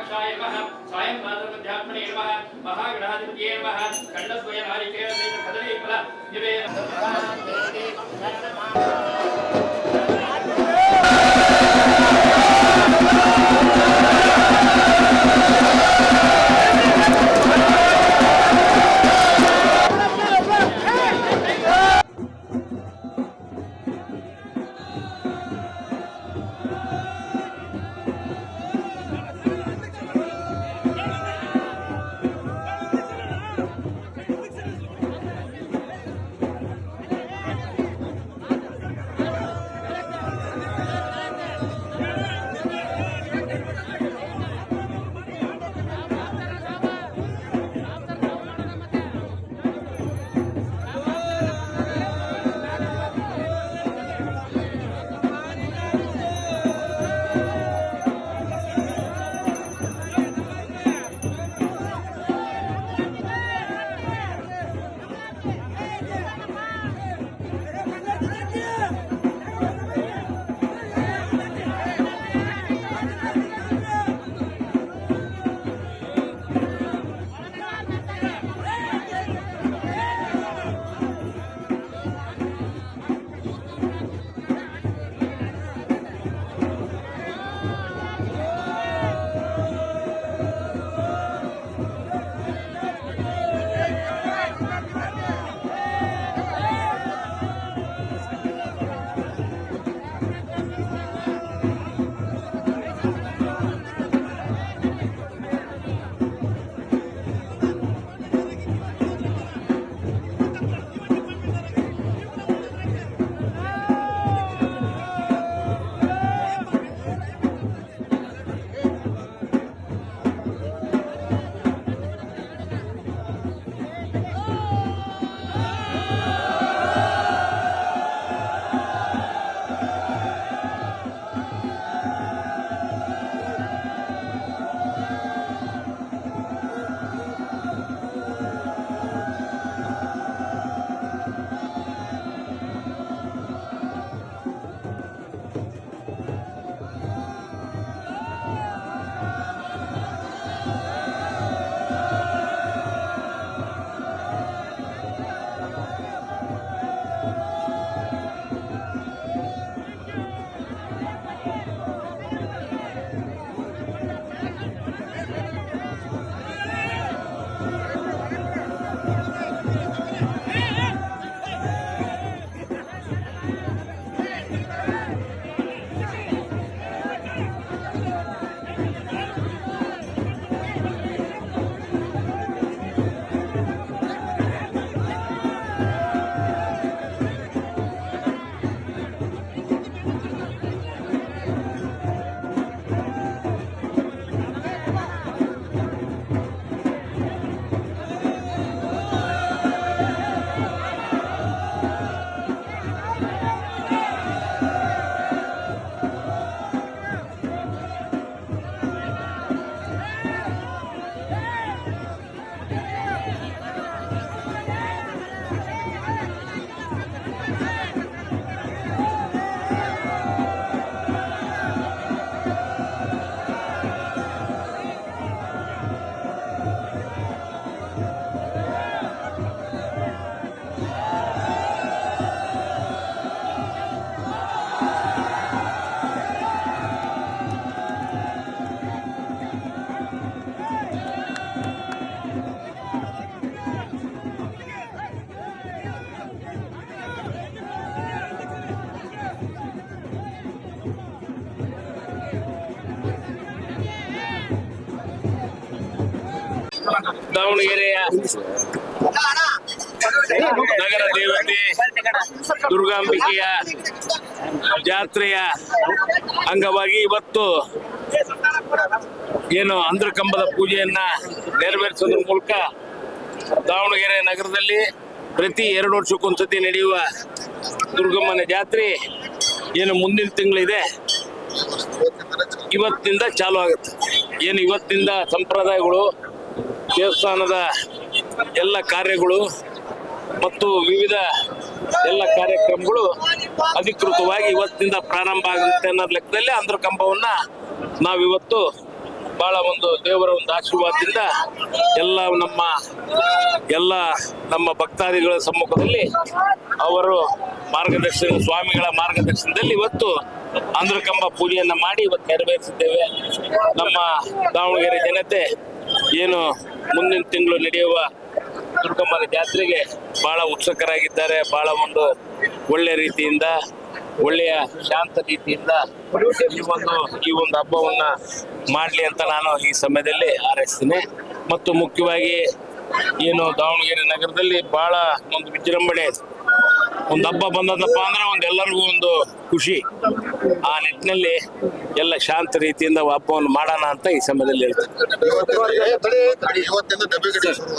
கடாட்சாய நம சாயம் மாதவத்யாத்மனே நம மகாகணாதிபதியே நம கண்ணஸ்வய நாரிகேல கதலை பல நிவேதனம் ದಾವಣಗೆರೆಯ ನಗರ ದೇವತೆ, ದುರ್ಗಾಂಬಿಕೆಯ ಜಾತ್ರೆಯ ಅಂಗವಾಗಿ ಇವತ್ತು ಏನು ಅಂದ್ರಕಂಬದ ಪೂಜೆಯನ್ನ ನೆರವೇರಿಸೋದ್ರ ಮೂಲಕ ದಾವಣಗೆರೆ ನಗರದಲ್ಲಿ ಪ್ರತಿ ಎರಡು ವರ್ಷಕ್ಕೊಂದ್ಸತಿ ನಡೆಯುವ ದುರ್ಗಮ್ಮನ ಜಾತ್ರೆ ಏನು ಮುಂದಿನ ತಿಂಗಳಿದೆ. ಇವತ್ತಿಂದ ಚಾಲು ಆಗುತ್ತೆ. ಏನು ಇವತ್ತಿಂದ ಸಂಪ್ರದಾಯಗಳು ದೇವಸ್ಥಾನದ ಎಲ್ಲ ಕಾರ್ಯಗಳು ಮತ್ತು ವಿವಿಧ ಎಲ್ಲ ಕಾರ್ಯಕ್ರಮಗಳು ಅಧಿಕೃತವಾಗಿ ಇವತ್ತಿಂದ ಪ್ರಾರಂಭ ಆಗುತ್ತೆ ಅನ್ನೋ ಲೆಕ್ಕದಲ್ಲಿ ಅಂದ್ರ ಕಂಬವನ್ನ ನಾವಿವತ್ತು ಬಹಳ ಒಂದು ದೇವರ ಒಂದು ಆಶೀರ್ವಾದದಿಂದ ಎಲ್ಲ ನಮ್ಮ ಎಲ್ಲ ನಮ್ಮ ಭಕ್ತಾದಿಗಳ ಸಮ್ಮುಖದಲ್ಲಿ ಅವರು ಮಾರ್ಗದರ್ಶನ, ಸ್ವಾಮಿಗಳ ಮಾರ್ಗದರ್ಶನದಲ್ಲಿ ಇವತ್ತು ಅಂದ್ರಕಂಬ ಪೂಜೆಯನ್ನ ಮಾಡಿ ಇವತ್ತು ನೆರವೇರಿಸಿದ್ದೇವೆ. ನಮ್ಮ ದಾವಣಗೆರೆ ಜನತೆ ಏನು ಮುಂದಿನ ತಿಂಗಳು ನಡೆಯುವ ದುರ್ಗಮ್ಮನ ಜಾತ್ರೆಗೆ ಬಹಳ ಉತ್ಸುಕರಾಗಿದ್ದಾರೆ. ಬಹಳ ಒಂದು ಒಳ್ಳೆ ರೀತಿಯಿಂದ, ಒಳ್ಳೆಯ ಶಾಂತ ರೀತಿಯಿಂದ ಈ ಒಂದು ಈ ಒಂದು ಹಬ್ಬವನ್ನ ಮಾಡಲಿ ಅಂತ ನಾನು ಈ ಸಮಯದಲ್ಲಿ ಹಾರೈಸ್ತೀನಿ. ಮತ್ತು ಮುಖ್ಯವಾಗಿ ಏನು ದಾವಣಗೆರೆ ನಗರದಲ್ಲಿ ಬಹಳ ಒಂದು ವಿಜೃಂಭಣೆ ಒಂದು ಹಬ್ಬ ಬಂದದಪ್ಪ ಅಂದ್ರೆ ಒಂದು ಎಲ್ಲರಿಗೂ ಒಂದು ಖುಷಿ. ಆ ನಿಟ್ಟಿನಲ್ಲಿ ಎಲ್ಲ ಶಾಂತ ರೀತಿಯಿಂದ ಹಬ್ಬವನ್ನು ಮಾಡೋಣ ಅಂತ ಈ ಸಮಯದಲ್ಲಿ ಹೇಳ್ತೀನಿ.